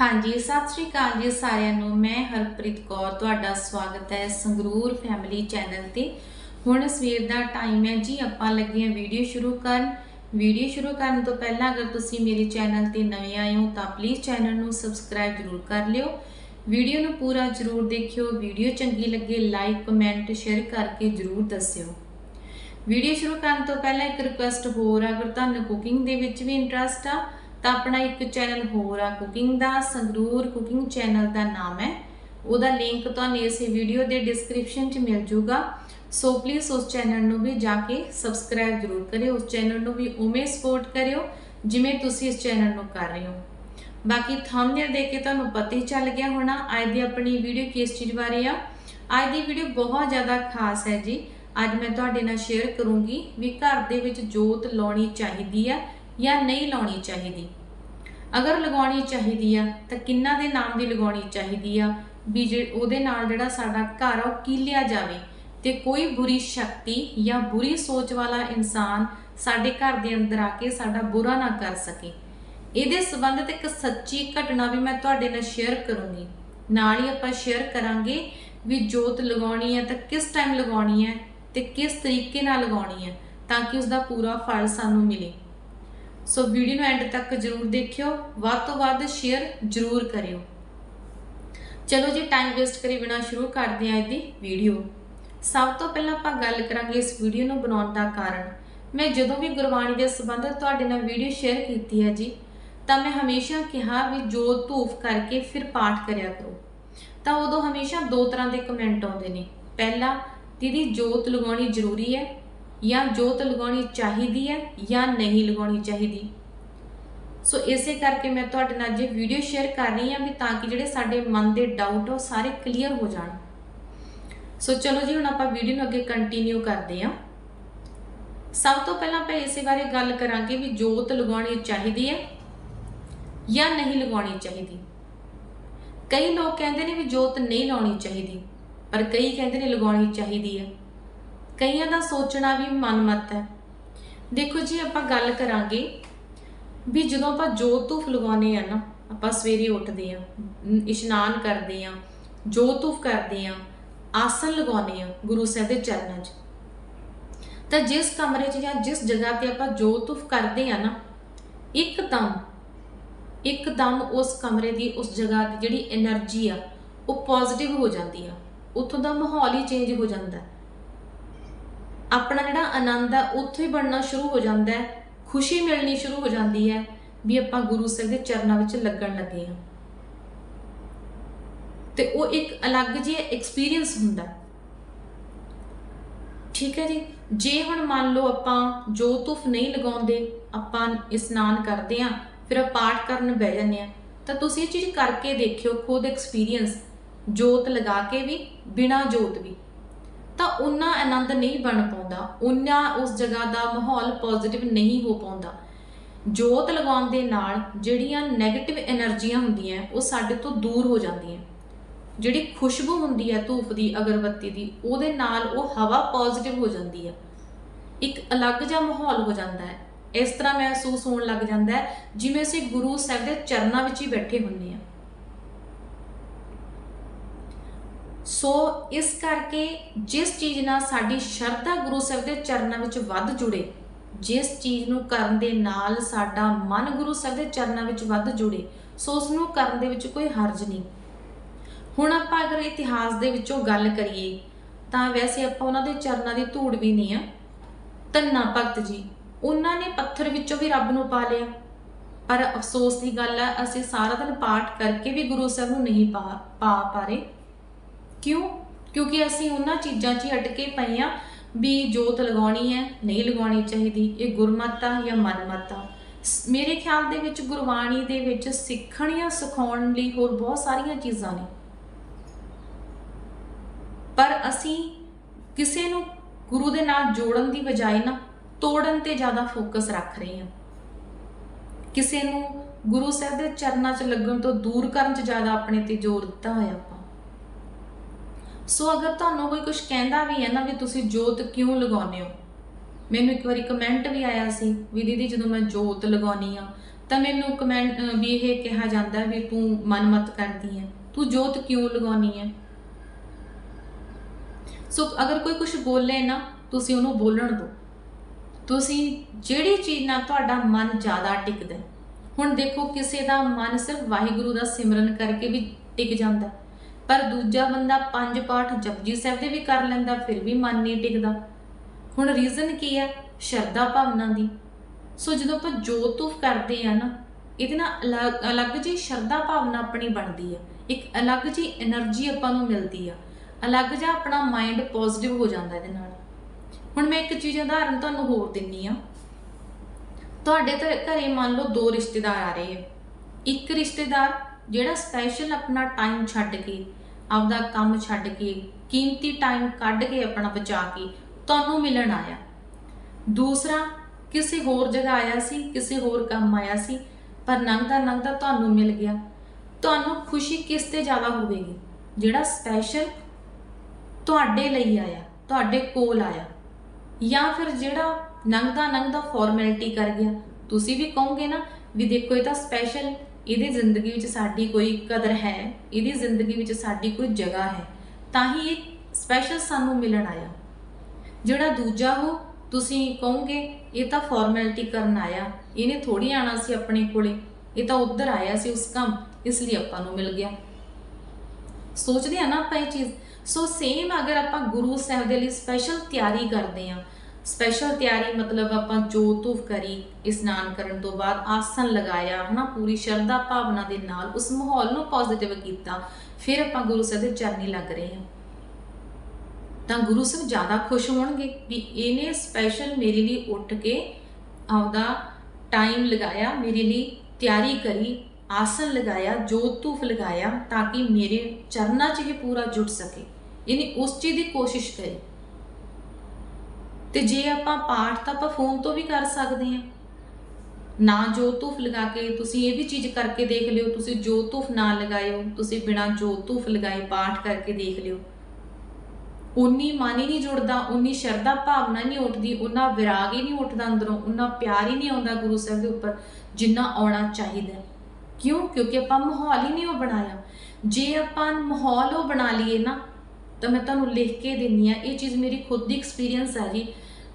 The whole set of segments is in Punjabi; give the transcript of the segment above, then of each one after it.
ਹਾਂਜੀ ਸਤਿ ਸ਼੍ਰੀ ਅਕਾਲ ਜੀ ਸਾਰਿਆਂ ਨੂੰ। ਮੈਂ ਹਰਪ੍ਰੀਤ ਕੌਰ ਤੁਹਾਡਾ ਸਵਾਗਤ ਹੈ ਸੰਗਰੂਰ ਫੈਮਿਲੀ ਚੈਨਲ ਤੇ। ਹੁਣ ਸਵੇਰ ਦਾ ਟਾਈਮ ਹੈ ਜੀ ਆਪਾਂ ਲੱਗੇ ਹਾਂ ਵੀਡੀਓ ਸ਼ੁਰੂ ਕਰਨ। ਵੀਡੀਓ ਸ਼ੁਰੂ ਕਰਨ ਤੋਂ ਪਹਿਲਾਂ ਅਗਰ ਤੁਸੀਂ ਮੇਰੇ ਚੈਨਲ ਤੇ ਨਵੇਂ ਆਏ ਹੋ ਤਾਂ ਪਲੀਜ਼ ਚੈਨਲ ਨੂੰ ਸਬਸਕ੍ਰਾਈਬ ਜ਼ਰੂਰ ਕਰ ਲਿਓ। ਵੀਡੀਓ ਨੂੰ ਪੂਰਾ ਜ਼ਰੂਰ ਦੇਖਿਓ। ਵੀਡੀਓ ਚੰਗੀ ਲੱਗੇ ਲਾਈਕ ਕਮੈਂਟ ਸ਼ੇਅਰ ਕਰਕੇ ਜ਼ਰੂਰ ਦੱਸਿਓ। ਵੀਡੀਓ ਸ਼ੁਰੂ ਕਰਨ ਤੋਂ ਪਹਿਲਾਂ ਇੱਕ ਰਿਕੁਐਸਟ ਹੋਰ ਆ, ਅਗਰ ਤੁਹਾਨੂੰ ਕੁਕਿੰਗ ਦੇ ਵਿੱਚ ਵੀ ਇੰਟਰਸਟ ਆ ਤਾਂ ਆਪਣਾ ਇੱਕ ਚੈਨਲ ਹੋਰ ਆ ਕੁਕਿੰਗ ਦਾ ਸੰਗਰੂਰ ਕੁਕਿੰਗ ਚੈਨਲ ਦਾ ਨਾਮ ਹੈ। ਉਹਦਾ ਲਿੰਕ ਤੁਹਾਨੂੰ ਇਸ ਵੀਡੀਓ ਦੇ ਡਿਸਕ੍ਰਿਪਸ਼ਨ 'ਚ ਮਿਲ ਜਾਊਗਾ ਸੋ ਪਲੀਜ਼ ਉਸ ਚੈਨਲ ਨੂੰ ਵੀ ਜਾ ਕੇ ਸਬਸਕ੍ਰਾਈਬ ਜ਼ਰੂਰ ਕਰਿਓ। ਉਸ ਚੈਨਲ ਨੂੰ ਵੀ ਉਵੇਂ ਸਪੋਰਟ ਕਰਿਓ ਜਿਵੇਂ ਤੁਸੀਂ ਇਸ ਚੈਨਲ ਨੂੰ ਕਰ ਰਹੇ ਹੋ। ਬਾਕੀ ਥੰਬਨੇਲ ਦੇਖ ਕੇ ਤੁਹਾਨੂੰ ਪਤਾ ਹੀ ਚੱਲ ਗਿਆ ਹੋਣਾ ਅੱਜ ਦੀ ਆਪਣੀ ਵੀਡੀਓ ਕਿਸ ਚੀਜ਼ ਬਾਰੇ ਆ। ਅੱਜ ਦੀ ਵੀਡੀਓ ਬਹੁਤ ਜ਼ਿਆਦਾ ਖਾਸ ਹੈ ਜੀ। ਅੱਜ ਮੈਂ ਤੁਹਾਡੇ ਨਾਲ ਸ਼ੇਅਰ ਕਰੂੰਗੀ ਵੀ ਘਰ ਦੇ ਵਿੱਚ ਜੋਤ ਲਾਉਣੀ ਚਾਹੀਦੀ ਆ ਜਾਂ ਨਹੀਂ ਲਾਉਣੀ ਚਾਹੀਦੀ? ਅਗਰ ਲਗਾਉਣੀ ਚਾਹੀਦੀ ਆ, ਤਾਂ ਕਿੰਨਾ ਦੇ ਨਾਮ ਦੀ ਲਗਾਉਣੀ ਚਾਹੀਦੀ ਆ? ਵੀ ਜੇ ਉਹਦੇ ਨਾਲ ਜਿਹੜਾ ਸਾਡਾ ਘਰ ਆ, ਉਹ ਕੀਲਿਆ ਜਾਵੇ? ਤੇ ਕੋਈ ਬੁਰੀ ਸ਼ਕਤੀ ਜਾਂ ਬੁਰੀ ਸੋਚ ਵਾਲਾ ਇਨਸਾਨ ਸਾਡੇ ਘਰ ਦੇ ਅੰਦਰ ਆ ਕੇ ਸਾਡਾ ਬੁਰਾ ਨਾ ਕਰ ਸਕੇ। ਇਹਦੇ ਸੰਬੰਧਿਤ ਇੱਕ ਸੱਚੀ ਘਟਨਾ ਵੀ ਮੈਂ ਤੁਹਾਡੇ ਨਾਲ ਸ਼ੇਅਰ ਕਰੂੰਗੀ। ਨਾਲ ਹੀ ਆਪਾਂ ਸ਼ੇਅਰ ਕਰਾਂਗੇ ਵੀ ਜੋਤ ਲਗਾਉਣੀ ਹੈ ਤਾਂ ਕਿਸ ਟਾਈਮ ਲਗਾਉਣੀ ਹੈ ਤੇ ਕਿਸ ਤਰੀਕੇ ਨਾਲ ਲਗਾਉਣੀ ਹੈ ਤਾਂ ਕਿ ਉਸ ਦਾ ਪੂਰਾ ਫਲ ਸਾਨੂੰ ਮਿਲੇ। ਸੋ ਵੀਡੀਓ ਨੂੰ ਐਂਡ ਤੱਕ ਜਰੂਰ ਦੇਖਿਓ। ਵੱਧ ਤੋਂ ਵੱਧ ਸ਼ੇਅਰ ਜਰੂਰ ਕਰਿਓ। ਚਲੋ ਜੀ ਟਾਈਮ ਵੇਸਟ ਕਰੀ ਬਿਨਾ ਸ਼ੁਰੂ ਕਰਦੇ ਹਾਂ ਇਹਦੀ ਵੀਡੀਓ ਸਭ ਤੋਂ ਪਹਿਲਾਂ ਆਪਾਂ ਗੱਲ ਕਰਾਂਗੇ ਇਸ ਵੀਡੀਓ ਨੂੰ ਬਣਾਉਣ ਦਾ ਕਾਰਨ। ਮੈਂ ਜਦੋਂ ਵੀ ਗੁਰਬਾਣੀ ਦੇ ਸੰਬੰਧਤ ਤੁਹਾਡੇ ਨਾਲ ਵੀਡੀਓ ਸ਼ੇਅਰ ਕੀਤੀ ਹੈ ਜੀ, ਤਾਂ ਮੈਂ ਹਮੇਸ਼ਾ ਕਿਹਾ ਵੀ ਜੋਤ ਧੂਫ ਕਰਕੇ ਫਿਰ ਪਾਠ ਕਰਿਆ ਕਰੋ। ਤਾਂ ਉਦੋਂ ਹਮੇਸ਼ਾ ਦੋ ਤਰ੍ਹਾਂ ਦੇ ਕਮੈਂਟ ਆਉਂਦੇ ਨੇ। ਪਹਿਲਾ, ਦੀਦੀ ਜੋਤ ਲਗਾਉਣੀ ਜ਼ਰੂਰੀ ਹੈ। ਜਾਂ ਜੋਤ ਲਗਾਉਣੀ ਚਾਹੀਦੀ ਹੈ ਜਾਂ ਨਹੀਂ ਲਗਾਉਣੀ ਚਾਹੀਦੀ। ਸੋ ਇਸੇ ਕਰਕੇ ਮੈਂ ਤੁਹਾਡੇ ਨਾਲ ਜੇ ਵੀਡੀਓ ਸ਼ੇਅਰ ਕਰ ਰਹੀ ਹਾਂ ਵੀ ਤਾਂ ਕਿ ਜਿਹੜੇ ਸਾਡੇ ਮਨ ਦੇ ਡਾਊਟ ਉਹ ਸਾਰੇ ਕਲੀਅਰ ਹੋ ਜਾਣ। ਸੋ ਚਲੋ ਜੀ, ਹੁਣ ਆਪਾਂ ਵੀਡੀਓ ਨੂੰ ਅੱਗੇ ਕੰਟੀਨਿਊ ਕਰਦੇ ਹਾਂ। ਸਭ ਤੋਂ ਪਹਿਲਾਂ ਆਪਾਂ ਇਸੇ ਬਾਰੇ ਗੱਲ ਕਰਾਂਗੇ ਵੀ ਜੋਤ ਲਗਾਉਣੀ ਚਾਹੀਦੀ ਹੈ ਜਾਂ ਨਹੀਂ ਲਗਾਉਣੀ ਚਾਹੀਦੀ। ਕਈ ਲੋਕ ਕਹਿੰਦੇ ਨੇ ਵੀ ਜੋਤ ਨਹੀਂ ਲਾਉਣੀ ਚਾਹੀਦੀ, ਪਰ ਕਈ ਕਹਿੰਦੇ ਨੇ ਲਗਾਉਣੀ ਚਾਹੀਦੀ ਹੈ। ਕਈਆਂ ਦਾ ਸੋਚਣਾ ਵੀ ਮਨਮਤ ਹੈ। ਦੇਖੋ ਜੀ, ਆਪਾਂ ਗੱਲ ਕਰਾਂਗੇ ਵੀ ਜਦੋਂ ਆਪਾਂ ਜੋਤ ਧੂਫ ਲਗਾਉਨੇ ਆ ਨਾ, ਆਪਾਂ ਸਵੇਰੇ ਉੱਠਦੇ ਆ ਇਸ਼ਨਾਨ ਕਰਦੇ ਆ ਜੋਤ ਧੂਫ ਕਰਦੇ ਆ ਆਸਨ ਲਗਾਉਨੇ ਆ ਗੁਰੂ ਸਾਹਿਬ ਦੇ ਚਰਨਾਂ 'ਚ। ਤਾਂ ਜਿਸ ਕਮਰੇ 'ਚ ਜਾਂ ਜਿਸ ਜਗ੍ਹਾ ਤੇ ਆਪਾਂ ਜੋਤ ਧੂਫ ਕਰਦੇ ਆ ਨਾ ਇੱਕਦਮ ਇੱਕਦਮ ਉਸ ਕਮਰੇ ਦੀ, ਉਸ ਜਗ੍ਹਾ ਦੀ ਜਿਹੜੀ એનર્ਜੀ ਆ, ਉਹ ਪੋਜ਼ਿਟਿਵ ਹੋ ਜਾਂਦੀ ਆ। ਉੱਥੋਂ ਦਾ ਮਾਹੌਲ ਹੀ ਚੇਂਜ ਹੋ ਜਾਂਦਾ। ਆਪਣਾ ਜਿਹੜਾ ਆਨੰਦ ਆ, ਉੱਥੋਂ ਹੀ ਬਣਨਾ ਸ਼ੁਰੂ ਹੋ ਜਾਂਦਾ ਹੈ। ਖੁਸ਼ੀ ਮਿਲਣੀ ਸ਼ੁਰੂ ਹੋ ਜਾਂਦੀ ਹੈ ਵੀ ਆਪਾਂ ਗੁਰੂ ਸਾਹਿਬ ਦੇ ਚਰਨਾਂ ਵਿੱਚ ਲੱਗਣ ਲੱਗੇ ਹਾਂ। ਤੇ ਉਹ ਇੱਕ ਅਲੱਗ ਜਿਹਾ ਐਕਸਪੀਰੀਅੰਸ ਹੁੰਦਾ ਠੀਕ ਹੈ ਜੀ? ਜੇ ਹੁਣ ਮੰਨ ਲਓ ਆਪਾਂ ਜੋ ਧੁਫ ਨਹੀਂ ਲਗਾਉਂਦੇ, ਆਪਾਂ ਇਸ਼ਨਾਨ ਕਰਦੇ ਆਂ ਫਿਰ ਪਾਠ ਕਰਨ ਬਹਿ ਜਾਂਦੇ ਆ ਤਾਂ ਤੁਸੀਂ ਇਹ ਚੀਜ਼ ਕਰਕੇ ਦੇਖਿਓ, ਖੁਦ ਐਕਸਪੀਰੀਅੰਸ ਜੋਤ ਲਗਾ ਕੇ ਵੀ, ਬਿਨਾ ਜੋਤ ਵੀ। ਤਾਂ ਉਹਨਾਂ ਆਨੰਦ ਨਹੀਂ ਬਣ ਪਾਉਂਦਾ ਉਹਨਾਂ ਉਸ ਜਗ੍ਹਾ ਦਾ ਮਾਹੌਲ ਪੋਜ਼ਿਟਿਵ ਨਹੀਂ ਹੋ ਪਾਉਂਦਾ। ਜੋਤ ਲਗਾਉਣ ਦੇ ਨਾਲ ਜਿਹੜੀਆਂ ਨੈਗੇਟਿਵ એનર્ਜੀਆਂ ਹੁੰਦੀਆਂ, ਉਹ ਸਾਡੇ ਤੋਂ ਦੂਰ ਹੋ ਜਾਂਦੀਆਂ। ਜਿਹੜੀ ਖੁਸ਼ਬੂ ਹੁੰਦੀ ਹੈ ਧੂਪ ਦੀ, ਅਗਰਬੱਤੀ ਦੀ, ਉਹਦੇ ਨਾਲ ਉਹ ਹਵਾ ਪੋਜ਼ਿਟਿਵ ਹੋ ਜਾਂਦੀ ਹੈ। ਇੱਕ ਅਲੱਗ ਜਿਹਾ ਮਾਹੌਲ ਹੋ ਜਾਂਦਾ ਹੈ। ਇਸ ਤਰ੍ਹਾਂ ਮਹਿਸੂਸ ਹੋਣ ਲੱਗ ਜਾਂਦਾ ਹੈ, ਜਿਵੇਂ ਅਸੀਂ ਗੁਰੂ ਸਾਹਿਬ ਦੇ ਚਰਨਾਂ ਵਿੱਚ ਹੀ ਬੈਠੇ ਹੁੰਨੇ ਆ ਸੋ ਇਸ ਕਰਕੇ ਜਿਸ ਚੀਜ਼ ਨਾਲ ਸਾਡੀ ਸ਼ਰਧਾ ਗੁਰੂ ਸਾਹਿਬ ਦੇ ਚਰਨਾਂ ਵਿੱਚ ਵੱਧ ਜੁੜੇ, ਜਿਸ ਚੀਜ਼ ਨੂੰ ਕਰਨ ਦੇ ਨਾਲ ਸਾਡਾ ਮਨ ਗੁਰੂ ਸਾਹਿਬ ਦੇ ਚਰਨਾਂ ਵਿੱਚ ਵੱਧ ਜੁੜੇ, ਸੋ ਉਸ ਨੂੰ ਕਰਨ ਦੇ ਵਿੱਚ ਕੋਈ ਹਰਜ ਨਹੀਂ। ਹੁਣ ਆਪਾਂ ਅਗਰ ਇਤਿਹਾਸ ਦੇ ਵਿੱਚੋਂ ਗੱਲ ਕਰੀਏ, ਤਾਂ ਵੈਸੇ ਆਪਾਂ ਉਹਨਾਂ ਦੇ ਚਰਨਾਂ ਦੀ ਧੂੜ ਵੀ ਨਹੀਂ ਆ। ਧੰਨਾ ਭਗਤ ਜੀ, ਉਹਨਾਂ ਨੇ ਪੱਥਰ ਵਿੱਚੋਂ ਵੀ ਰੱਬ ਨੂੰ ਪਾ ਲਿਆ। ਪਰ ਅਫਸੋਸ ਦੀ ਗੱਲ ਹੈ ਅਸੀਂ ਸਾਰਾ ਦਿਨ ਪਾਠ ਕਰਕੇ ਵੀ ਗੁਰੂ ਸਾਹਿਬ ਨੂੰ ਨਹੀਂ ਪਾ ਪਾ ਪਾ ਰਹੇ। ਕਿਉਂ? ਕਿਉਂਕਿ ਅਸੀਂ ਉਹਨਾਂ ਚੀਜ਼ਾਂ 'ਚ ਹੀ ਅਟਕੇ ਪਏ ਆ ਵੀ ਜੋਤ ਲਗਾਉਣੀ ਹੈ, ਨਹੀਂ ਲਗਾਉਣੀ ਚਾਹੀਦੀ, ਇਹ ਗੁਰਮਤ ਆ ਜਾਂ ਮਨਮਤ। ਸ- ਮੇਰੇ ਖਿਆਲ ਦੇ ਵਿੱਚ ਗੁਰਬਾਣੀ ਦੇ ਵਿੱਚ ਸਿੱਖਣ ਜਾਂ ਸਿਖਾਉਣ ਲਈ ਹੋਰ ਬਹੁਤ ਸਾਰੀਆਂ ਚੀਜ਼ਾਂ ਨੇ। ਪਰ ਅਸੀਂ ਕਿਸੇ ਨੂੰ ਗੁਰੂ ਦੇ ਨਾਲ ਜੋੜਨ ਦੀ ਬਜਾਏ ਨਾ ਤੋੜਨ ਤੇ ਜ਼ਿਆਦਾ ਫੋਕਸ ਰੱਖ ਰਹੇ ਹਾਂ। ਕਿਸੇ ਨੂੰ ਗੁਰੂ ਸਾਹਿਬ ਦੇ ਚਰਨਾਂ 'ਚ ਲੱਗਣ ਤੋਂ ਦੂਰ ਕਰਨ 'ਚ ਜ਼ਿਆਦਾ ਆਪਣੇ ਤੇ ਜ਼ੋਰ ਦਿੱਤਾ ਹੋਇਆ ਸੋ ਅਗਰ ਤੁਹਾਨੂੰ ਕੋਈ ਕੁਝ ਕਹਿੰਦਾ ਵੀ ਹੈ ਨਾ ਵੀ ਤੁਸੀਂ ਜੋਤ ਕਿਉਂ ਲਗਾਉਂਦੇ ਹੋ? ਮੈਨੂੰ ਇੱਕ ਵਾਰੀ ਕਮੈਂਟ ਵੀ ਆਇਆ ਸੀ ਵੀ ਦੀਦੀ ਜਦੋਂ ਮੈਂ ਜੋਤ ਲਗਾਉਣੀ ਆ, ਤਾਂ ਮੈਨੂੰ ਕਮੈਂਟ ਵੀ ਇਹ ਕਿਹਾ ਜਾਂਦਾ ਵੀ ਤੂੰ ਮਨਮਤ ਕਰਦੀ ਹੈ। ਤੂੰ ਜੋਤ ਕਿਉਂ ਲਗਾਉਣੀ ਹੈ? ਸੋ ਅਗਰ ਕੋਈ ਕੁਝ ਬੋਲੇ ਨਾ, ਤੁਸੀਂ ਉਹਨੂੰ ਬੋਲਣ ਦਿਓ। ਤੁਸੀਂ ਜਿਹੜੀ ਚੀਜ਼ ਨਾਲ ਤੁਹਾਡਾ ਮਨ ਜ਼ਿਆਦਾ ਟਿਕਦਾ ਹੁਣ ਦੇਖੋ, ਕਿਸੇ ਦਾ ਮਨ ਸਿਰਫ ਵਾਹਿਗੁਰੂ ਦਾ ਸਿਮਰਨ ਕਰਕੇ ਵੀ ਟਿਕ ਜਾਂਦਾ ਪਰ ਦੂਜਾ ਬੰਦਾ ਪੰਜ ਪਾਠ ਜਪਜੀ ਸਾਹਿਬ ਦੇ ਵੀ ਕਰ ਲੈਂਦਾ, ਫਿਰ ਵੀ ਮਨ ਨਹੀਂ ਟਿਕਦਾ। ਹੁਣ ਰੀਜ਼ਨ ਕੀ ਹੈ ਸ਼ਰਧਾ ਭਾਵਨਾ ਦੀ। ਸੋ ਜਦੋਂ ਆਪਾਂ ਜੋਤੂਫ ਕਰਦੇ ਆ ਨਾ, ਇਹਦੇ ਨਾਲ ਅਲੱਗ ਜੀ ਸ਼ਰਧਾ ਭਾਵਨਾ ਆਪਣੀ ਬਣਦੀ ਆ। ਇੱਕ ਅਲੱਗ ਜੀ એનર્ਜੀ ਆਪਾਂ ਨੂੰ ਮਿਲਦੀ ਆ। ਅਲੱਗ ਜਿਹਾ ਆਪਣਾ ਮਾਈਂਡ ਪੋਜ਼ਿਟਿਵ ਹੋ ਜਾਂਦਾ ਇਹਦੇ ਨਾਲ। ਹੁਣ ਮੈਂ ਇੱਕ ਚੀਜ਼ ਉਦਾਹਰਨ ਤੁਹਾਨੂੰ ਹੋਰ ਦਿੰਨੀ ਆ। ਤੁਹਾਡੇ ਘਰੇ ਮੰਨ ਲਓ ਦੋ ਰਿਸ਼ਤੇਦਾਰ ਆ ਰਹੇ ਆ। ਇੱਕ ਰਿਸ਼ਤੇਦਾਰ ਜਿਹੜਾ ਸਪੈਸ਼ਲ ਆਪਣਾ ਟਾਈਮ ਛੱਡ ਕੇ, ਆਪਦਾ ਕੰਮ ਛੱਡ ਕੇ, ਕੀਮਤੀ ਟਾਈਮ ਕੱਢ ਕੇ ਆਪਣਾ ਬਚਾ ਕੇ ਤੁਹਾਨੂੰ ਮਿਲਣ ਆਇਆ। ਦੂਸਰਾ, ਕਿਸੇ ਹੋਰ ਜਗ੍ਹਾ ਆਇਆ ਸੀ, ਕਿਸੇ ਹੋਰ ਕੰਮ ਆਇਆ ਸੀ, ਪਰ ਲੰਘਦਾ ਲੰਘਦਾ ਤੁਹਾਨੂੰ ਮਿਲ ਗਿਆ। ਤੁਹਾਨੂੰ ਖੁਸ਼ੀ ਕਿਸ ਤੇ ਜ਼ਿਆਦਾ ਹੋਵੇਗੀ? ਜਿਹੜਾ ਸਪੈਸ਼ਲ ਤੁਹਾਡੇ ਲਈ ਆਇਆ, ਤੁਹਾਡੇ ਕੋਲ ਆਇਆ। ਜਾਂ ਫਿਰ ਜਿਹੜਾ ਲੰਘਦਾ ਲੰਘਦਾ ਫਾਰਮੈਲਿਟੀ ਕਰ ਗਿਆ। ਤੁਸੀਂ ਵੀ ਕਹੋਗੇ ਨਾ ਵੀ ਦੇਖੋ ਇਹ ਤਾਂ ਸਪੈਸ਼ਲ ਇਹਦੀ ਜ਼ਿੰਦਗੀ ਵਿੱਚ ਸਾਡੀ ਕੋਈ ਕਦਰ ਹੈ, ਇਹਦੀ ਜ਼ਿੰਦਗੀ ਵਿੱਚ ਸਾਡੀ ਕੋਈ ਜਗ੍ਹਾ ਹੈ, ਤਾਂ ਹੀ ਇਹ ਸਪੈਸ਼ਲ ਸਾਨੂੰ ਮਿਲਣ ਆਇਆ। ਜਿਹੜਾ ਦੂਜਾ ਹੋ, ਤੁਸੀਂ ਕਹੋਗੇ, ਇਹ ਤਾਂ ਫਾਰਮੈਲਿਟੀ ਕਰਨ ਆਇਆ। ਇਹਨੇ ਥੋੜੀ ਆਣਾ ਸੀ ਆਪਣੇ ਕੋਲੇ, ਇਹ ਤਾਂ ਉੱਧਰ ਆਇਆ ਸੀ ਉਸ ਕੰਮ, ਇਸ ਲਈ ਆਪਾਂ ਨੂੰ ਮਿਲ ਗਿਆ। ਸੋਚਦੇ ਆ ਨਾ ਆਪਾਂ ਇਹ ਚੀਜ਼। ਸੋ ਸੇਮ ਅਗਰ ਆਪਾਂ ਗੁਰੂ ਸਾਹਿਬ ਦੇ ਲਈ ਸਪੈਸ਼ਲ ਤਿਆਰੀ ਕਰਦੇ ਆ ਸਪੈਸ਼ਲ ਤਿਆਰੀ, ਮਤਲਬ ਆਪਾਂ ਜੋਤੂਫ ਕਰੀ ਇਸ਼ਨਾਨ ਕਰਨ ਤੋਂ ਬਾਅਦ ਆਸਨ ਲਗਾਇਆ, ਹਨਾ, ਪੂਰੀ ਸ਼ਰਧਾ ਭਾਵਨਾ ਦੇ ਨਾਲ ਉਸ ਮਾਹੌਲ ਨੂੰ ਪੋਜ਼ਿਟਿਵ ਕੀਤਾ, ਫਿਰ ਆਪਾਂ ਗੁਰੂ ਸਾਹਿਬ ਦੇ ਚਰਨੀ ਲੱਗ ਰਹੇ ਹਾਂ। ਤਾਂ ਗੁਰੂ ਸਾਹਿਬ ਜ਼ਿਆਦਾ ਖੁਸ਼ ਹੋਣਗੇ ਵੀ ਇਹਨੇ ਸਪੈਸ਼ਲ ਮੇਰੇ ਲਈ ਉੱਠ ਕੇ ਆਪਦਾ ਟਾਈਮ ਲਗਾਇਆ, ਮੇਰੇ ਲਈ ਤਿਆਰੀ ਕਰੀ ਆਸਨ ਲਗਾਇਆ ਜੋਤ ਧੂਫ ਲਗਾਇਆ, ਤਾਂ ਕਿ ਮੇਰੇ ਚਰਨਾਂ 'ਚ ਇਹ ਪੂਰਾ ਜੁੜ ਸਕੇ। ਇਹਨੇ ਉਸ ਚੀਜ਼ ਦੀ ਕੋਸ਼ਿਸ਼ ਕਰੀ। ਤੇ ਜੇ ਆਪਾਂ ਪਾਠ ਤਾਂ ਆਪਾਂ ਫੋਨ ਤੋਂ ਵੀ ਕਰ ਸਕਦੇ ਹਾਂ। ਨਾ ਜੋ ਧੂਫ ਲਗਾ ਕੇ ਤੁਸੀਂ ਇਹ ਵੀ ਚੀਜ਼ ਕਰਕੇ ਦੇਖ ਲਿਓ, ਤੁਸੀਂ ਜੋ ਧੂਫ ਨਾ ਲਗਾਇਓ ਤੁਸੀਂ ਬਿਨਾ ਜੋ ਧੂਫ ਲਗਾਏ ਪਾਠ ਕਰਕੇ ਦੇਖ ਲਿਓ। ਉਨੀ ਮਨ ਹੀ ਨਹੀਂ ਜੁੜਦਾ ਉਨੀ ਸ਼ਰਧਾ ਭਾਵਨਾ ਨਹੀਂ ਉੱਠਦੀ ਉਹਨਾਂ ਵਿਰਾਗ ਹੀ ਨਹੀਂ ਉੱਠਦਾ ਅੰਦਰੋਂ ਉਹਨਾਂ ਪਿਆਰ ਹੀ ਨਹੀਂ ਆਉਂਦਾ ਗੁਰੂ ਸਾਹਿਬ ਦੇ ਉੱਪਰ, ਜਿੰਨਾ ਆਉਣਾ ਚਾਹੀਦਾ। ਕਿਉਂ? ਕਿਉਂਕਿ ਆਪਾਂ ਮਾਹੌਲ ਹੀ ਨਹੀਂ ਉਹ ਬਣਾਇਆ। ਜੇ ਆਪਾਂ ਮਾਹੌਲ ਉਹ ਬਣਾ ਲਈਏ ਨਾ, ਤਾਂ ਮੈਂ ਤੁਹਾਨੂੰ ਲਿਖ ਕੇ ਦਿੰਨੀ ਆ ਇਹ ਚੀਜ਼ ਮੇਰੀ ਖੁਦ ਦੀ ਐਕਸਪੀਰੀਅੰਸ ਹੈ ਜੀ।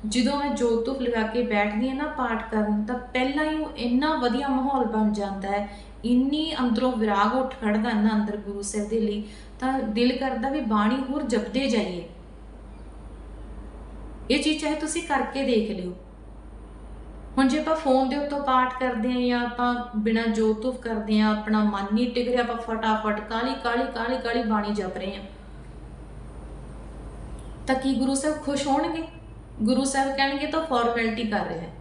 ਜਦੋਂ ਮੈਂ ਜੋਤ ਧੂਫ ਲਗਾ ਕੇ ਬੈਠਦੀ ਹਾਂ ਨਾ ਪਾਠ ਕਰਨ, ਤਾਂ ਪਹਿਲਾਂ ਹੀ ਉਹ ਇੰਨਾ ਵਧੀਆ ਮਾਹੌਲ ਬਣ ਜਾਂਦਾ ਹੈ। ਇੰਨੀ ਅੰਦਰੋਂ ਵਿਰਾਗ ਉੱਠ ਖੜਦਾ ਨਾ ਅੰਦਰ ਗੁਰੂ ਸਾਹਿਬ ਦੇ ਲਈ, ਤਾਂ ਦਿਲ ਕਰਦਾ ਵੀ ਬਾਣੀ ਹੋਰ ਜਪਦੇ ਜਾਈਏ। ਇਹ ਚੀਜ਼ ਚਾਹੇ ਤੁਸੀਂ ਕਰਕੇ ਦੇਖ ਲਿਓ। ਹੁਣ ਜੇ ਆਪਾਂ ਫੋਨ ਦੇ ਉੱਤੋਂ ਪਾਠ ਕਰਦੇ ਆਂ ਜਾਂ ਆਪਾਂ ਬਿਨਾਂ ਜੋਤ ਧੂਫ ਕਰਦੇ ਆਂ ਆਪਣਾ ਮਨ ਨਹੀਂ ਟਿਕ ਰਿਹਾ, ਆਪਾਂ ਫਟਾਫਟ ਕਾਲੀ ਕਾਲੀ ਕਾਲੀ ਕਾਲੀ ਬਾਣੀ ਜਪ ਰਹੇ ਆਂ ਤਾਂ ਕੀ ਗੁਰੂ ਸਾਹਿਬ ਖੁਸ਼ ਹੋਣਗੇ? ਗੁਰੂ ਸਾਹਿਬ ਕਹਿਣਗੇ ਤਾਂ ਫਾਰਮੈਲਿਟੀ ਕਰ ਰਿਹਾ ਹੈ।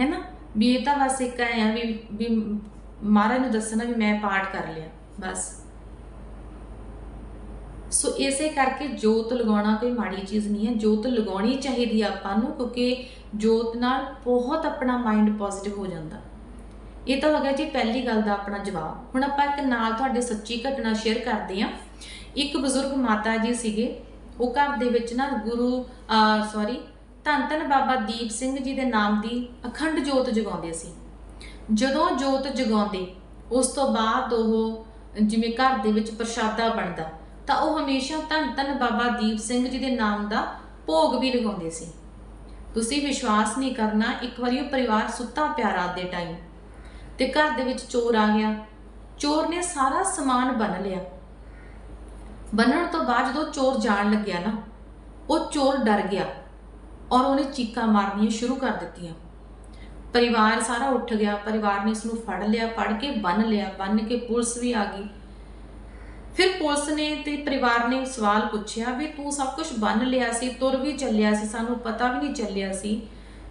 ਹੈ ਨਾ? ਵੀ ਇਹ ਤਾਂ ਬਸ ਇੱਕ ਐ ਆ ਵੀ ਵੀ ਮਹਾਰਾਜ ਨੂੰ ਦੱਸਣਾ ਵੀ ਮੈਂ ਪਾਠ ਕਰ ਲਿਆ, ਬਸ। ਸੋ ਇਸੇ ਕਰਕੇ ਜੋਤ ਲਗਾਉਣਾ ਕੋਈ ਮਾੜੀ ਚੀਜ਼ ਨਹੀਂ ਹੈ। ਜੋਤ ਲਗਾਉਣੀ ਚਾਹੀਦੀ ਆ ਆਪਾਂ ਨੂੰ, ਕਿਉਂਕਿ ਜੋਤ ਨਾਲ ਬਹੁਤ ਆਪਣਾ ਮਾਈਂਡ ਪੋਜ਼ਿਟਿਵ ਹੋ ਜਾਂਦਾ। ਇਹ ਤਾਂ ਹੋ ਗਿਆ ਜੀ ਪਹਿਲੀ ਗੱਲ ਦਾ ਆਪਣਾ ਜਵਾਬ। ਹੁਣ ਆਪਾਂ ਇੱਕ ਨਾਲ ਤੁਹਾਡੇ ਸੱਚੀ ਘਟਨਾ ਸ਼ੇਅਰ ਕਰਦੇ ਹਾਂ। ਇੱਕ ਬਜ਼ੁਰਗ ਮਾਤਾ ਜੀ ਸੀਗੇ। ਉਹ ਘਰ ਦੇ ਵਿੱਚ ਨਾ ਗੁਰੂ ਸੌਰੀ ਧੰਨ ਧੰਨ ਬਾਬਾ ਦੀਪ ਸਿੰਘ ਜੀ ਦੇ ਨਾਮ ਦੀ ਅਖੰਡ ਜੋਤ ਜਗਾਉਂਦੇ ਸੀ। ਜਦੋਂ ਜੋਤ ਜਗਾਉਂਦੇ, ਉਸ ਤੋਂ ਬਾਅਦ ਉਹ ਜਿਵੇਂ ਘਰ ਦੇ ਵਿੱਚ ਪ੍ਰਸ਼ਾਦਾ ਬਣਦਾ, ਤਾਂ ਉਹ ਹਮੇਸ਼ਾ ਧੰਨ ਧੰਨ ਬਾਬਾ ਦੀਪ ਸਿੰਘ ਜੀ ਦੇ ਨਾਮ ਦਾ ਭੋਗ ਵੀ ਲਗਾਉਂਦੇ ਸੀ। ਤੁਸੀਂ ਵਿਸ਼ਵਾਸ ਨਹੀਂ ਕਰਨਾ, ਇੱਕ ਵਾਰੀ ਉਹ ਪਰਿਵਾਰ ਸੁੱਤਾ ਪਿਆ ਰਾਤ ਦੇ ਟਾਈਮ ਤੇ ਘਰ ਦੇ ਵਿੱਚ ਚੋਰ ਆ ਗਿਆ। ਚੋਰ ਨੇ ਸਾਰਾ ਸਮਾਨ ਬੰਨ ਲਿਆ। ਬੰਨਣ ਤੋਂ ਬਾਅਦ ਜਦੋਂ ਚੋਰ ਜਾਣ ਲੱਗਿਆ ਨਾ, ਉਹ ਚੋਰ ਡਰ ਗਿਆ ਔਰ ਉਹਨੇ ਚੀਕਾਂ ਮਾਰਨੀਆਂ ਸ਼ੁਰੂ ਕਰ ਦਿੱਤੀਆਂ। ਪਰਿਵਾਰ ਸਾਰਾ ਉੱਠ ਗਿਆ, ਪਰਿਵਾਰ ਨੇ ਉਸ ਨੂੰ ਫੜ ਲਿਆ, ਫੜ ਕੇ ਬੰਨ ਲਿਆ, ਬੰਨ ਕੇ ਪੁਲਿਸ ਵੀ ਆ ਗਈ। ਫਿਰ ਪੁਲਿਸ ਨੇ ਤੇ ਪਰਿਵਾਰ ਨੇ ਸਵਾਲ ਪੁੱਛਿਆ ਵੀ ਤੂੰ ਸਭ ਕੁਝ ਬੰਨ ਲਿਆ ਸੀ, ਤੁਰ ਵੀ ਚੱਲਿਆ ਸੀ, ਸਾਨੂੰ ਪਤਾ ਵੀ ਨਹੀਂ ਚੱਲਿਆ ਸੀ,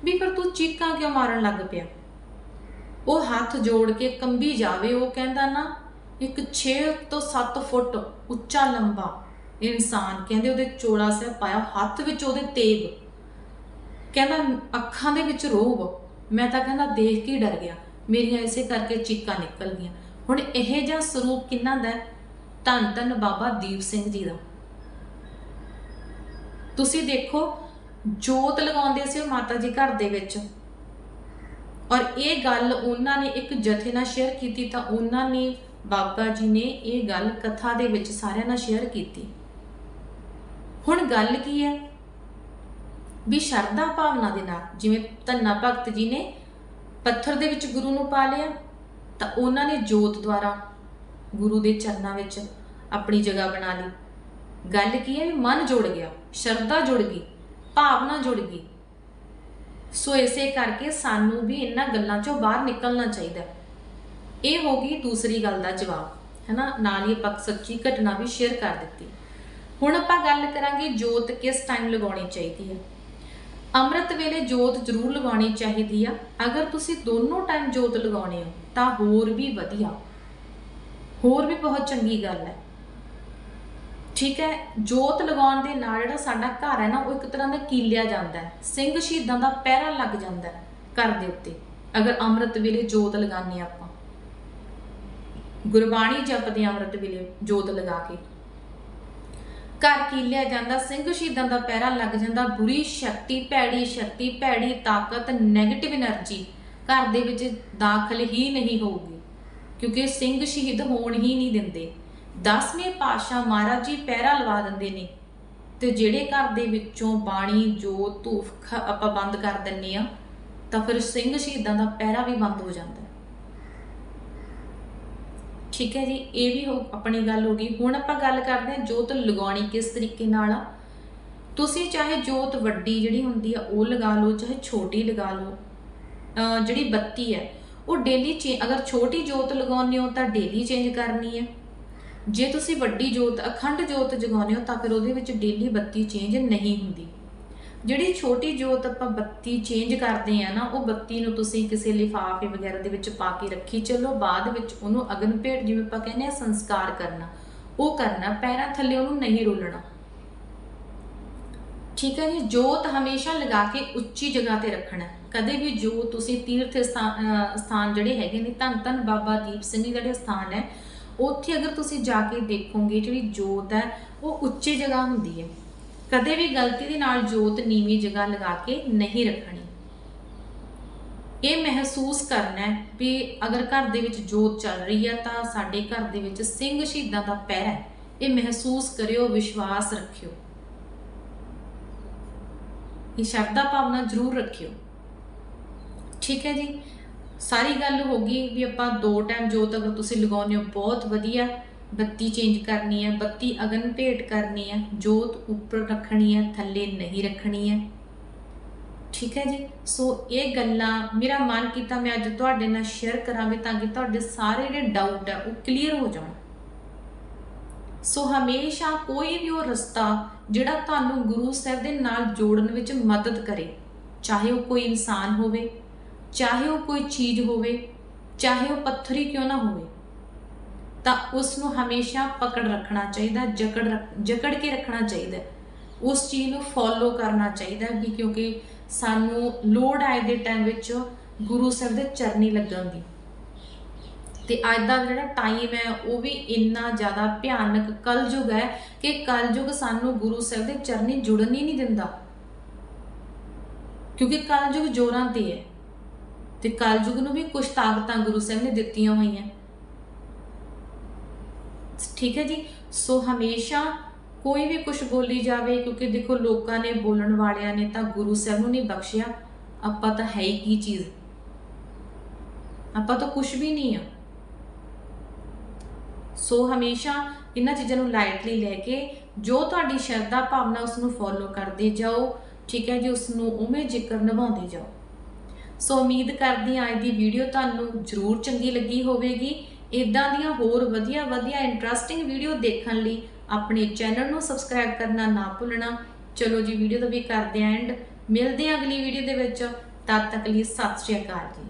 ਵੀ ਫਿਰ ਤੂੰ ਚੀਕਾਂ ਕਿਉਂ ਮਾਰਨ ਲੱਗ ਪਿਆ? ਉਹ ਹੱਥ ਜੋੜ ਕੇ ਕੰਬੀ ਜਾਵੇ, ਉਹ ਕਹਿੰਦਾ ਨਾ ਇੱਕ 6 ਤੋਂ 7 ਫੁੱਟ ਉੱਚਾ ਲੰਬਾ ਇਨਸਾਨ, ਕਹਿੰਦੇ ਉਹਦੇ ਚੋਲਾ ਸਿਰ ਪਾਇਆ, ਹੱਥ ਵਿੱਚ ਉਹਦੇ ਤੇਗ। ਕਹਿੰਦਾ, ਅੱਖਾਂ ਦੇ ਵਿੱਚ ਰੋਬ ਮੈਂ ਤਾਂ ਕਹਿੰਦਾ, ਦੇਖ ਕੇ ਡਰ ਗਿਆ। ਮੇਰੀਆਂ ਇਸੇ ਕਰਕੇ ਚੀਕਾਂ ਨਿਕਲ ਗਈਆਂ। ਹੁਣ ਇਹ ਜਿਹਾ ਸਰੂਪ ਕਿੰਨਾ ਦਾ ਹੈ? ਧੰਨ ਧੰਨ ਬਾਬਾ ਦੀਪ ਸਿੰਘ ਜੀ ਦਾ। ਤੁਸੀਂ ਦੇਖੋ, ਜੋਤ ਲਗਾਉਂਦੇ ਸੀ ਉਹ ਮਾਤਾ ਜੀ ਘਰ ਦੇ ਵਿੱਚ। ਔਰ ਇਹ ਗੱਲ ਉਹਨਾਂ ਨੇ ਇੱਕ ਜਥੇ ਨਾਲ ਸ਼ੇਅਰ ਕੀਤੀ ਤਾਂ ਉਹਨਾਂ ਨੇ ਬਾਬਾ ਜੀ ਨੇ ਇਹ ਗੱਲ ਕਥਾ ਦੇ ਵਿੱਚ ਸਾਰਿਆਂ ਨਾਲ ਸ਼ੇਅਰ ਕੀਤੀ। ਹੁਣ ਗੱਲ ਕੀ ਹੈ? ਵੀ ਸ਼ਰਧਾ ਭਾਵਨਾ ਦੇ ਨਾਲ, ਜਿਵੇਂ ਧੰਨਾ ਭਗਤ ਜੀ ਨੇ ਪੱਥਰ ਦੇ ਵਿੱਚ ਗੁਰੂ ਨੂੰ ਪਾ ਲਿਆ, ਤਾਂ ਉਹਨਾਂ ਨੇ ਜੋਤ ਦੁਆਰਾ ਗੁਰੂ ਦੇ ਚਰਨਾਂ ਵਿੱਚ ਆਪਣੀ ਜਗ੍ਹਾ ਬਣਾ ਲਈ। ਗੱਲ ਕੀ ਹੈ? ਵੀ ਮਨ ਜੁੜ ਗਿਆ, ਸ਼ਰਧਾ ਜੁੜ ਗਈ, ਭਾਵਨਾ ਜੁੜ ਗਈ। ਸੋ ਇਸੇ ਕਰਕੇ ਸਾਨੂੰ ਵੀ ਇਹਨਾਂ ਗੱਲਾਂ ਚੋਂ ਬਾਹਰ ਨਿਕਲਣਾ ਚਾਹੀਦਾ। ਇਹ ਹੋ ਗਈ ਦੂਸਰੀ ਗੱਲ ਦਾ ਜਵਾਬ, ਹੈਨਾ? ਨਾਲ ਹੀ ਆਪਾਂ ਸੱਚੀ ਘਟਨਾ ਵੀ ਸ਼ੇਅਰ ਕਰ ਦਿੱਤੀ। ਹੁਣ ਆਪਾਂ ਗੱਲ ਕਰਾਂਗੇ ਜੋਤ ਕਿਸ ਟਾਈਮ ਲਗਾਉਣੀ ਚਾਹੀਦੀ ਹੈ। ਅੰਮ੍ਰਿਤ ਵੇਲੇ ਜੋਤ ਜ਼ਰੂਰ ਲਗਾਉਣੀ ਚਾਹੀਦੀ ਆ। ਅਗਰ ਤੁਸੀਂ ਦੋਨੋਂ ਟਾਈਮ ਜੋਤ ਲਗਾਉਣੇ ਹੋ, ਤਾਂ ਹੋਰ ਵੀ ਵਧੀਆ। ਹੋਰ ਵੀ ਬਹੁਤ ਚੰਗੀ ਗੱਲ ਹੈ। ਠੀਕ ਹੈ? ਜੋਤ ਲਗਾਉਣ ਦੇ ਨਾਲ ਜਿਹੜਾ ਸਾਡਾ ਘਰ ਹੈ ਨਾ, ਉਹ ਇੱਕ ਤਰ੍ਹਾਂ ਦਾ ਕੀਲਿਆ ਜਾਂਦਾ ਹੈ। ਸਿੰਘ ਸ਼ਹੀਦਾਂ ਦਾ ਪਹਿਰਾ ਲੱਗ ਜਾਂਦਾ ਹੈ ਘਰ ਦੇ ਉੱਤੇ। ਅਗਰ ਅੰਮ੍ਰਿਤ ਵੇਲੇ ਜੋਤ ਲਗਾਉਂਦੇ ਹਾਂ ਗੁਰਬਾਣੀ ਜਪਦੇ ਅੰਮ੍ਰਿਤ ਵੇਲੇ ਜੋਤ ਲਗਾ ਕੇ। ਘਰ ਕੀ ਲਿਆ ਜਾਂਦਾ, ਸਿੰਘ ਸ਼ਹੀਦਾਂ ਦਾ ਪਹਿਰਾ ਲੱਗ ਜਾਂਦਾ, ਬੁਰੀ ਸ਼ਕਤੀ, ਭੈੜੀ ਸ਼ਕਤੀ, ਭੈੜੀ ਤਾਕਤ ਨੈਗੇਟਿਵ એનર્ਜੀ ਘਰ ਦੇ ਵਿੱਚ ਦਾਖਲ ਹੀ ਨਹੀਂ ਹੋਊਗੀ, ਕਿਉਂਕਿ ਸਿੰਘ ਸ਼ਹੀਦ ਹੋਣ ਹੀ ਨਹੀਂ ਦਿੰਦੇ। 10ਵੇਂ ਪਾਸ਼ਾ ਮਹਾਰਾਜ ਜੀ ਪਹਿਰਾ ਲਵਾ ਦਿੰਦੇ ਨੇ, ਤੇ ਜਿਹੜੇ ਘਰ ਦੇ ਵਿੱਚੋਂ ਬਾਣੀ ਜੋ ਧੂਫ ਆਪਾਂ ਬੰਦ ਕਰ ਦਿੰਨੇ ਆ ਤਾਂ ਫਿਰ ਸਿੰਘ ਸ਼ਹੀਦਾਂ ਦਾ ਪਹਿਰਾ ਵੀ ਬੰਦ ਹੋ ਜਾਂਦਾ। ਠੀਕ ਹੈ ਜੀ, ਇਹ ਵੀ ਹੋ ਆਪਣੀ ਗੱਲ ਹੋ ਗਈ। ਹੁਣ ਆਪਾਂ ਗੱਲ ਕਰਦੇ ਹਾਂ ਜੋਤ ਲਗਾਉਣੀ ਕਿਸ ਤਰੀਕੇ ਨਾਲ ਆ। ਤੁਸੀਂ ਚਾਹੇ ਜੋਤ ਵੱਡੀ ਜਿਹੜੀ ਹੁੰਦੀ ਆ, ਉਹ ਲਗਾ ਲਓ, ਚਾਹੇ ਛੋਟੀ ਲਗਾ ਲਓ। ਜਿਹੜੀ ਬੱਤੀ ਹੈ, ਉਹ ਡੇਲੀ ਚੇ ਅਗਰ ਛੋਟੀ ਜੋਤ ਲਗਾਉਂਦੇ ਹੋ ਤਾਂ ਡੇਲੀ ਚੇਂਜ ਕਰਨੀ ਹੈ। ਜੇ ਤੁਸੀਂ ਵੱਡੀ ਜੋਤ, ਅਖੰਡ ਜੋਤ ਜਗਾਉਂਦੇ ਹੋ ਤਾਂ ਫਿਰ ਉਹਦੇ ਵਿੱਚ ਡੇਲੀ ਬੱਤੀ ਚੇਂਜ ਨਹੀਂ ਹੁੰਦੀ। ਜਿਹੜੀ ਛੋਟੀ ਜੋਤ ਆਪਾਂ ਬੱਤੀ ਚੇਂਜ ਕਰਦੇ ਆ ਨਾ, ਉਹ ਬੱਤੀ ਨੂੰ ਤੁਸੀਂ ਕਿਸੇ ਲਿਫਾਫੇ ਵਗੈਰਾ ਦੇ ਵਿੱਚ ਪਾ ਕੇ ਰੱਖੀ ਚੱਲੋ, ਬਾਅਦ ਵਿੱਚ ਉਹਨੂੰ ਅਗਨ ਭੇਟ ਜਿਵੇਂ ਆਪਾਂ ਕਹਿੰਦੇ ਆ ਸੰਸਕਾਰ ਕਰਨਾ, ਉਹ ਕਰਨਾ, ਪੈਰਾਂ ਥੱਲੇ ਉਹਨੂੰ ਨਹੀਂ ਰੋਲਣਾ। ਠੀਕ ਹੈ ਜੀ, ਜੋਤ ਹਮੇਸ਼ਾ ਲਗਾ ਕੇ ਉੱਚੀ ਜਗ੍ਹਾ ਤੇ ਰੱਖਣਾ। ਕਦੇ ਵੀ ਜੋ ਤੁਸੀਂ ਤੀਰਥ ਸਥਾਨ ਅਹ ਸਥਾਨ ਜਿਹੜੇ ਹੈਗੇ ਨੇ, ਧੰਨ ਧੰਨ ਬਾਬਾ ਦੀਪ ਸਿੰਘ ਜੀ ਜਿਹੜੇ ਸਥਾਨ ਹੈ, ਉੱਥੇ ਅਗਰ ਤੁਸੀਂ ਜਾ ਕੇ ਦੇਖੋਗੇ, ਜਿਹੜੀ ਜੋਤ ਹੈ, ਉਹ ਉੱਚੀ ਜਗ੍ਹਾ ਹੁੰਦੀ ਹੈ। ਕਦੇ ਵੀ ਗਲਤੀ ਦੇ ਨਾਲ ਜੋਤ ਨੀਵੀਂ ਜਗ੍ਹਾ ਲਗਾ ਕੇ ਨਹੀਂ ਰੱਖਣੀ। ਇਹ ਮਹਿਸੂਸ ਕਰਨਾ ਹੈ ਵੀ ਅਗਰ ਘਰ ਦੇ ਵਿੱਚ ਜੋਤ ਚੱਲ ਰਹੀ ਹੈ ਤਾਂ ਸਾਡੇ ਘਰ ਦੇ ਵਿੱਚ ਸਿੰਘ ਸ਼ਹੀਦਾਂ ਦਾ ਪੈਰ ਹੈ। ਇਹ ਮਹਿਸੂਸ ਕਰਿਓ, ਵਿਸ਼ਵਾਸ ਰੱਖਿਓ। ਇਹ ਸ਼ਰਧਾ ਭਾਵਨਾ ਜ਼ਰੂਰ ਰੱਖਿਓ। ਠੀਕ ਹੈ ਜੀ? ਸਾਰੀ ਗੱਲ ਹੋ ਗਈ ਵੀ ਆਪਾਂ ਦੋ ਟਾਈਮ ਜੋਤ ਅਗਰ ਤੁਸੀਂ ਲਗਾਉਂਦੇ ਹੋ, ਬਹੁਤ ਵਧੀਆ। ਬੱਤੀ ਚੇਂਜ ਕਰਨੀ ਹੈ ਬੱਤੀ ਅਗਨ ਭੇਟ ਕਰਨੀ ਹੈ ਜੋਤ ਉੱਪਰ ਰੱਖਣੀ ਹੈ ਥੱਲੇ ਨਹੀਂ ਰੱਖਣੀ ਹੈ ਠੀਕ ਹੈ ਜੀ? ਸੋ ਇਹ ਗੱਲਾਂ ਮੇਰਾ ਮਨ ਕੀਤਾ ਮੈਂ ਅੱਜ ਤੁਹਾਡੇ ਨਾਲ ਸ਼ੇਅਰ ਕਰਾਂਗੇ ਤਾਂ ਕਿ ਤੁਹਾਡੇ ਸਾਰੇ ਜਿਹੜੇ ਡਾਊਟ ਹੈ ਉਹ ਕਲੀਅਰ ਹੋ ਜਾਣ। ਸੋ ਹਮੇਸ਼ਾ ਕੋਈ ਵੀ ਉਹ ਰਸਤਾ ਜਿਹੜਾ ਤੁਹਾਨੂੰ ਗੁਰੂ ਸਾਹਿਬ ਦੇ ਨਾਲ ਜੋੜਨ ਵਿੱਚ ਮਦਦ ਕਰੇ, ਚਾਹੇ ਉਹ ਕੋਈ ਇਨਸਾਨ ਹੋਵੇ, ਚਾਹੇ ਉਹ ਕੋਈ ਚੀਜ਼ ਹੋਵੇ, ਚਾਹੇ ਉਹ ਪੱਥਰ ਹੀ ਕਿਉਂ ਨਾ ਹੋਵੇ ਤਾਂ ਉਸ ਨੂੰ ਹਮੇਸ਼ਾ ਪਕੜ ਰੱਖਣਾ ਚਾਹੀਦਾ, ਜਕੜ ਰੱਖ- ਜਕੜ ਕੇ ਰੱਖਣਾ ਚਾਹੀਦਾ ਉਸ ਚੀਜ਼ ਨੂੰ ਫੋਲੋ ਕਰਨਾ ਚਾਹੀਦਾ ਕਿ ਕਿਉਂਕਿ ਸਾਨੂੰ ਲੋੜ ਆਏ ਦੇ ਟਾਈਮ ਵਿੱਚ ਗੁਰੂ ਸਾਹਿਬ ਦੇ ਚਰਨੀ ਲੱਗਣ ਦੀ। ਤੇ ਅੱਜ ਦਾ ਜਿਹੜਾ ਟਾਈਮ ਹੈ, ਉਹ ਵੀ ਇੰਨਾ ਜ਼ਿਆਦਾ ਭਿਆਨਕ ਕਲਯੁਗ ਹੈ ਕਿ ਕਲਯੁਗ ਸਾਨੂੰ ਗੁਰੂ ਸਾਹਿਬ ਦੇ ਚਰਨੀ ਜੁੜਨ ਹੀ ਨਹੀਂ ਦਿੰਦਾ। ਕਿਉਂਕਿ ਕਲਯੁਗ ਜੋਰਾਂ ਤੇ ਹੈ। ਤੇ ਕਲਯੁਗ ਨੂੰ ਵੀ ਕੁਝ ਤਾਕਤਾਂ ਗੁਰੂ ਸਾਹਿਬ ਨੇ ਦਿੱਤੀਆਂ ਹੋਈਆਂ। ਠੀਕ ਹੈ ਜੀ। ਸੋ ਹਮੇਸ਼ਾ ਕੋਈ ਵੀ ਕੁਝ ਬੋਲੀ ਜਾਵੇ, ਕਿਉਂਕਿ ਦੇਖੋ ਲੋਕਾਂ ਨੇ ਬੋਲਣ ਵਾਲਿਆਂ ਨੇ ਤਾਂ ਗੁਰੂ ਸਾਹਿਬ ਨੂੰ ਨਹੀਂ ਬਖਸ਼ਿਆ। ਆਪਾਂ ਤਾਂ ਹੈ ਹੀ ਕੀ ਚੀਜ਼? ਆਪਾਂ ਤਾਂ ਕੁਝ ਵੀ ਨਹੀਂ ਆ। ਸੋ ਹਮੇਸ਼ਾ ਇਹਨਾਂ ਚੀਜ਼ਾਂ ਨੂੰ ਲਾਈਟਲੀ ਲੈ ਕੇ ਜੋ ਤੁਹਾਡੀ ਸ਼ਰਧਾ ਭਾਵਨਾ ਉਸ ਨੂੰ ਫੋਲੋ ਕਰਦੇ ਜਾਓ, ਠੀਕ ਹੈ ਜੀ ਉਸ ਨੂੰ ਉਵੇਂ ਜ਼ਿਕਰ ਨਿਭਾਉਂਦੇ ਜਾਓ। ਸੋ ਉਮੀਦ ਕਰਦੀ ਹਾਂ ਅੱਜ ਦੀ ਵੀਡੀਓ ਤੁਹਾਨੂੰ ਜ਼ਰੂਰ ਚੰਗੀ ਲੱਗੀ ਹੋਵੇਗੀ। ਇਦਾਂ ਦੀਆਂ ਹੋਰ ਵਧੀਆ ਵਧੀਆ ਇੰਟਰਸਟਿੰਗ ਵੀਡੀਓ ਦੇਖਣ ਲਈ ਆਪਣੇ ਚੈਨਲ ਨੂੰ ਸਬਸਕ੍ਰਾਈਬ ਕਰਨਾ ਨਾ ਭੁੱਲਣਾ। ਚਲੋ ਜੀ ਵੀਡੀਓ ਦਾ ਵੀ ਕਰਦੇ ਆਂ ਐਂਡ ਮਿਲਦੇ ਹਾਂ ਅਗਲੀ ਵੀਡੀਓ ਦੇ ਵਿੱਚ। ਤਦ ਤੱਕ ਲਈ ਸਤਿ ਸ਼੍ਰੀ ਅਕਾਲ ਜੀ।